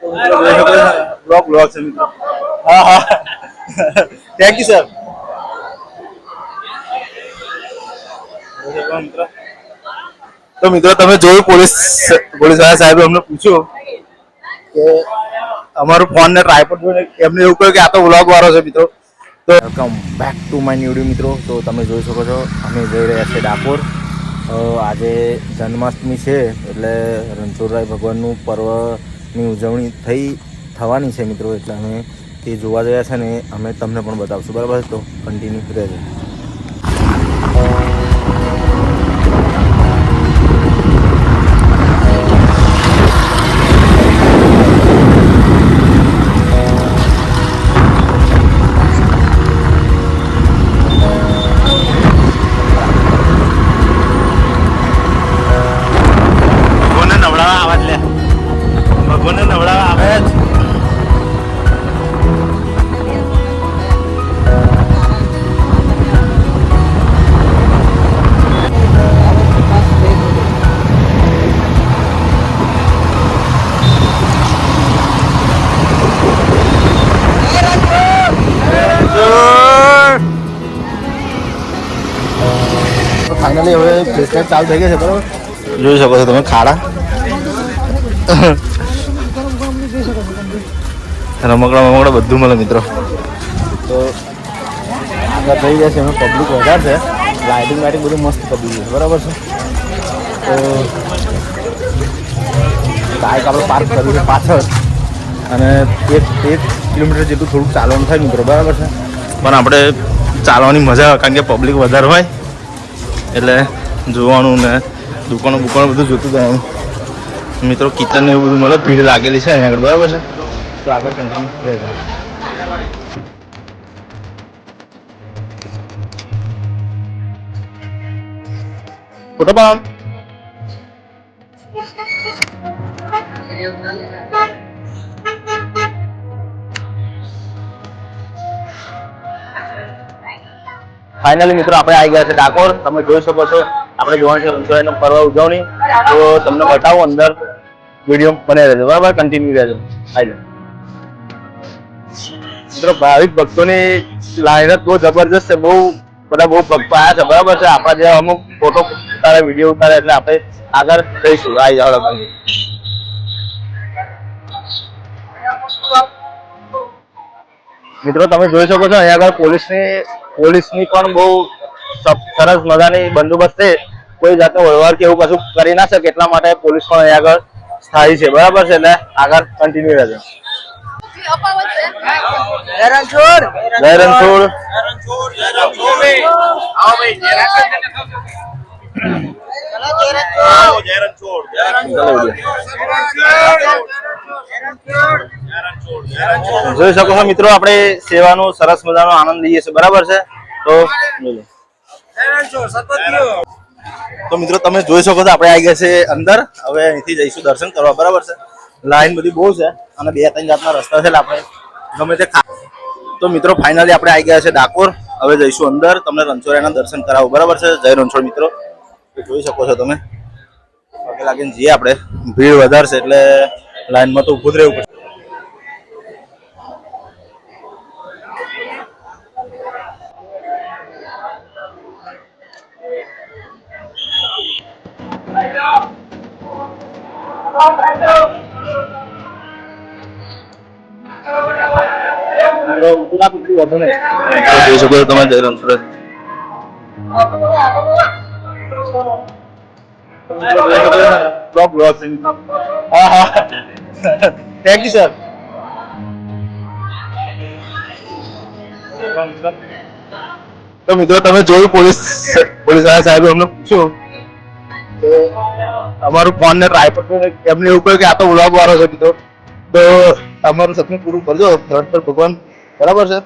Blog blog હા હા thank you sir તો મિત્રો, તમે જોયું પોલીસ પોલીસવાળા સાહેબે અમને પૂછ્યું કે અમારો ફોન ને ટ્રાયપોડ જોઈને એમને એવું કહ્યું કે આ તો વ્લોગ વાળો છે, મિત્રો. તો welcome back to my new મિત્રો. તો તમે જોઈ શકો છો, અમે જઈ રહ્યા છીએ ડાકોર. આજે જન્માષ્ટમી છે, એટલે રણછોડરાય ભગવાનનું પર્વની ઉજવણી થઈ થવાની છે મિત્રો, એટલે અમે તે જોવા ગયા છે ને અમે તમને પણ બતાવશું બરાબર? તો કન્ટિન્યુ રહેજો હવે ચાલુ થઈ ગઈ છે બરાબર? જોઈ શકો છો તમે ખાડા. રમકડા રમકડા બધું મળે મિત્રો. તો આગળ થઈ જશે છે એમાં પબ્લિક વધારે છે. લાઇટિંગ વાઇટિંગ બધું મસ્ત કરી છે બરાબર છે? તો બાઇક આપણે પાર્ક કર્યું છે પાછળ. અને એક એક કિલોમીટર જેટલું થોડુંક ચાલવાનું થાય મિત્રો બરાબર છે? પણ આપણે ચાલવાની મજા આવે કારણ કે પબ્લિક વધારે હોય. એટલે જોવાનું ને દુકાનો બુકાનો બધું જોતું જવાનું મિત્રો કિચન ને એવું બધું મતલબ ભીડ લાગેલી છે આગળ, બરાબર છે? તો આગળ કન્ટિન્યુ ફોટો ફાઇનલી મિત્રો, આપણે આવી ગયા છે ડાકોર. તમે જોઈ શકો છો આપણે જોવાનું છે રણછોડરાયનો પર્વ ઉજવણી. તો તમને બતાવું અંદર વીડિયો બને રહેજો. બરાબર? કન્ટિન્યુ રહેજો. આવી મિત્રો, ભાવિક ભક્તોની લાઈન જ બહુ જબરજસ્ત છે. બહુ બધા બહુ ભક્તો આવ્યા છે. બરાબર છે? આપણા જે અમુક ફોટો ઉતારે, વીડિયો ઉતારે એટલે આપણે આગળ જઈશું. આવી જાવ મિત્રો, તમે જોઈ શકો છો, અહીંયા આગળ પોલીસની પોલીસની પણ બહુ સરસ મજાની બંદોબસ્ત છે. કોઈ જાતનો વ્યવહાર કે એવું કશું કરી ના શકે એટલા માટે પોલીસ પણ અહીંયા આગળ સ્થાયી છે. બરાબર છે? એટલે આગળ કન્ટિન્યુ રહેશે જય રણછોડ જોઈ શકો છો મિત્રો આપણે સેવાનો સરસ મજાનો આનંદ લઈએ છીએ. બરાબર છે? તો તો મિત્રો, તમે જોઈ શકો છો, આપણે આવી ગયા છે અંદર. હવે અહીંથી જઈશું દર્શન કરવા, બરાબર છે? લાઈન બધી બહુ છે અને બે ત્રણ જાતના રસ્તા છે આપણે ગમે તે તો મિત્રો ફાઇનલી આપણે આવી ગયા છે ડાકોર. હવે જઈશું અંદર. તમને રણછોડિયાના દર્શન કરાવું, બરાબર છે? જય રણછોડ મિત્રો. જોઈ શકો છો તમે. પગે લાગીને જઈએ આપણે. ભીડ વધારશે એટલે લાઈનમાં તો જ રહેવું પડશે. તો જોઈ શકો છો તમે જય રણછોડ બ્લોગ બ્લોગ હા હા થેન્ક યુ સર તો મિત્રો તમે જોયું પોલીસ પોલીસવાળા સાહેબે અમને પૂછ્યું કે અમારું ફોન ને ટ્રાયપોડ એમને એવું કહ્યું કે આ તો વ્લોગ વાળો છે કીધો. તો અમારું સપનું પૂરું કરજો રણછોડ ભગવાન. બરાબર છે?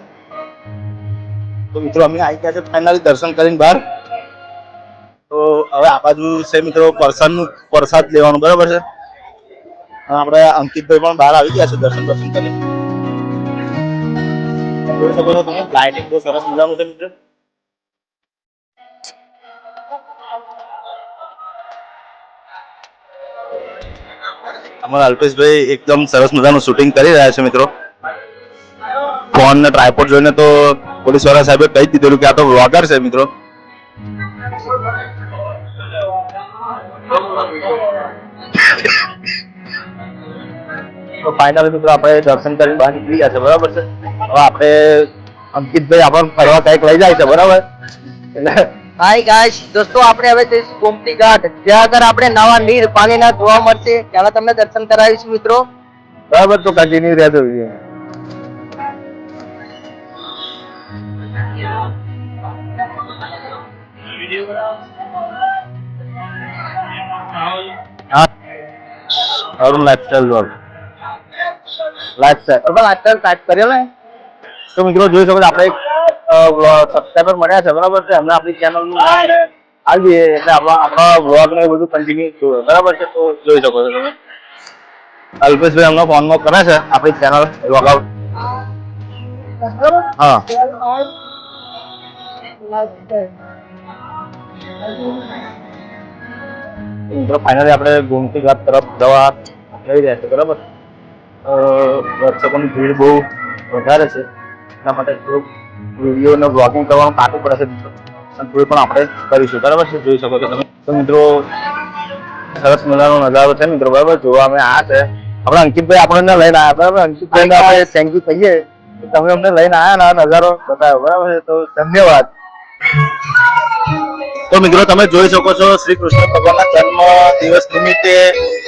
તો મિત્રો, અમે આવી ગયા છે ફાઇનલી દર્શન કરીને બહાર. તો હવે આ બાજુ છે મિત્રો પ્રસાદનું, પ્રસાદ લેવાનું, બરાબર છે? આપણે અંકિતભાઈ પણ બહાર આવી ગયા છે દર્શન દર્શન કરીને. જોઈ શકો છો તમે લાઇટિંગ બહુ સરસ મજાનું છે મિત્રો. અમારા અલ્પેશભાઈ એકદમ સરસ મજાનું શૂટિંગ કરી રહ્યા છે મિત્રો. ફોન ને ટ્રાયપોર્ટ જોઈને તો પોલીસવાળા સાહેબે કહી દીધેલું કે આ તો વ્લોગર છે મિત્રો. ફાઇનલ મિત્રો આપણે દર્શન કરીને બહાર નીકળી ગયા છે, બરાબર છે? હવે આપણે અંકિતભાઈ આપણને ફરવા કંઈક લઈ જાય છે, બરાબર? એટલે હાય ગાઈસ દોસ્તો આપણે હવે જઈશું ગોમતી ઘાટ. જ્યાં આગળ આપણે નવા નીર પાણીના જોવા મળશે. ત્યાં તમને દર્શન કરાવીશું મિત્રો. બરાબર તો કન્ટિન્યુ રહેતો જોઈએ હા. Arun lifestyle blog lifestyle lifestyle type કર્યો ને? તો મિત્રો જોઈ શકો છો આપણે સબસ્ક્રાઈબર મળ્યા છે, બરાબર છે? હમણાં આપણી ચેનલનું આવી એટલે આપણા આપણા બ્લોગ ને બધું કન્ટિન્યુ બરાબર છે? તો જોઈ શકો છો તમે. અલ્પેશભાઈ હમણાં ફોનમાં કરે છે આપણી ચેનલ લોગ આઉટ હા. મિત્રો ફાઇનલી આપણે ગોમતી ઘાટ તરફ જવા લઈ રહ્યા છે બરાબર? દર્શકોની ભીડ બહુ વધારે છે. એટલા માટે થોડુંક વીડિયો ને બ્લોગિંગ કરવાનું કાઢવું પડે છે થોડી પણ આપણે કરીશું. બરાબર છે? જોઈ શકો છો તમે. તો મિત્રો સરસ મજાનો નજારો છે મિત્રો. બરાબર? જોવા અમે આ છે. આપણે અંકિતભાઈ આપણને લઈને આવ્યા બરાબર? અંકિતભાઈને આપણે થેન્ક યુ કહીએ. તમે અમને લઈને આવ્યા ને આ નજારો બતાવ્યો. બરાબર છે? તો ધન્યવાદ. તો મિત્રો તમે જોઈ શકો છો શ્રી કૃષ્ણ ભગવાનના જન્મ દિવસ નિમિત્તે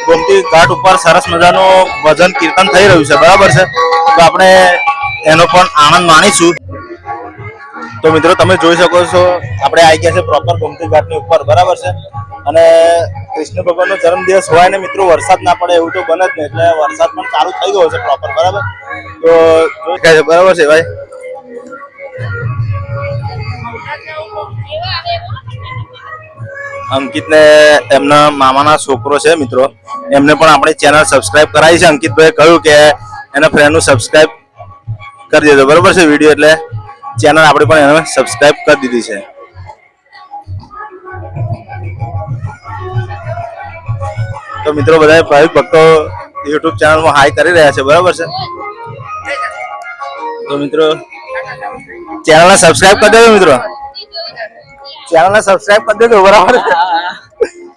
ગોમતી ઘાટ ઉપર સરસ મજાનું ભજન કીર્તન થઈ રહ્યું છે. બરાબર છે? તો આપણે એનો પણ આનંદ માણીશું. તો મિત્રો, તમે જોઈ શકો છો, આપણે આવી ગયા છે પ્રોપર ગોમતી ઘાટની ઉપર, બરાબર છે? અને કૃષ્ણ ભગવાનનો જન્મદિવસ હોય ને મિત્રો, વરસાદ ના પડે એવું તો બને જ નહીં, એટલે વરસાદ પણ ચાલુ થઈ ગયો છે પ્રોપર બરાબર? તો છે, બરાબર છે ભાઈ? અંકિત ને એમના મામાના છોકરો છે મિત્રો, એમને પણ આપણે ચેનલ સબસ્ક્રાઇબ કરાવી છે. અંકિતભાઈ કહ્યું કે એના ફ્રેન્ડનું સબસ્ક્રાઇબ કરી દેજો. બરોબર છે વીડિયો? એટલે ચેનલ આપણે પણ એને સબસ્ક્રાઈબ કરી દીધી છે. તો મિત્રો બધા ભાવિક ભક્તો યુટ્યુબ ચેનલમાં હાઈ કરી રહ્યા છે. બરાબર છે? તો મિત્રો ચેનલને સબસ્ક્રાઈબ કરી દેજો મિત્રો. ચેનલને સબસ્ક્રાઇબ કરી દેજો, બરાબર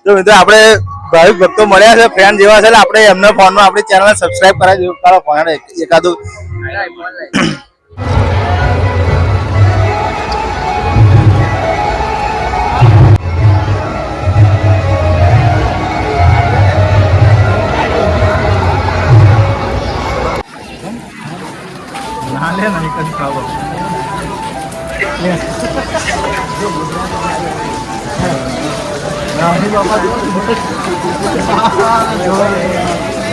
તો મિત્રો, આપણે ભાવિક ભક્તો મળ્યા છે ફ્રેન્ડ જેવા છે આપણે એમના ફોનમાં આપણી ચેનલને સબસ્ક્રાઇબ કરાવી દઉં તારો ફોન એકાદું Ale na nikad nie kawał. Nie. Nie. Nie. Nie.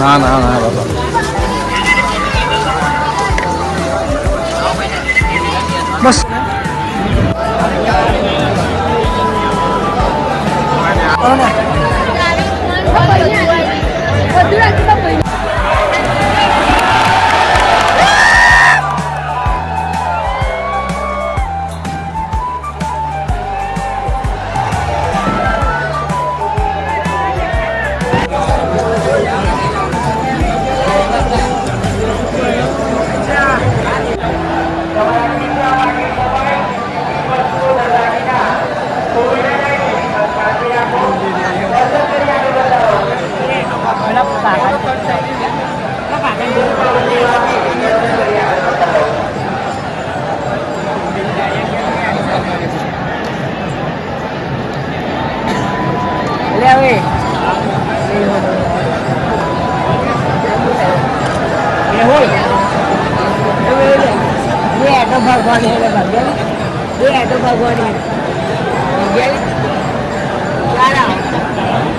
ના ના બાબા એટલે હવે એ તો ભગવાન હે ભગવાન એ તો ભગવાન હે ચાલો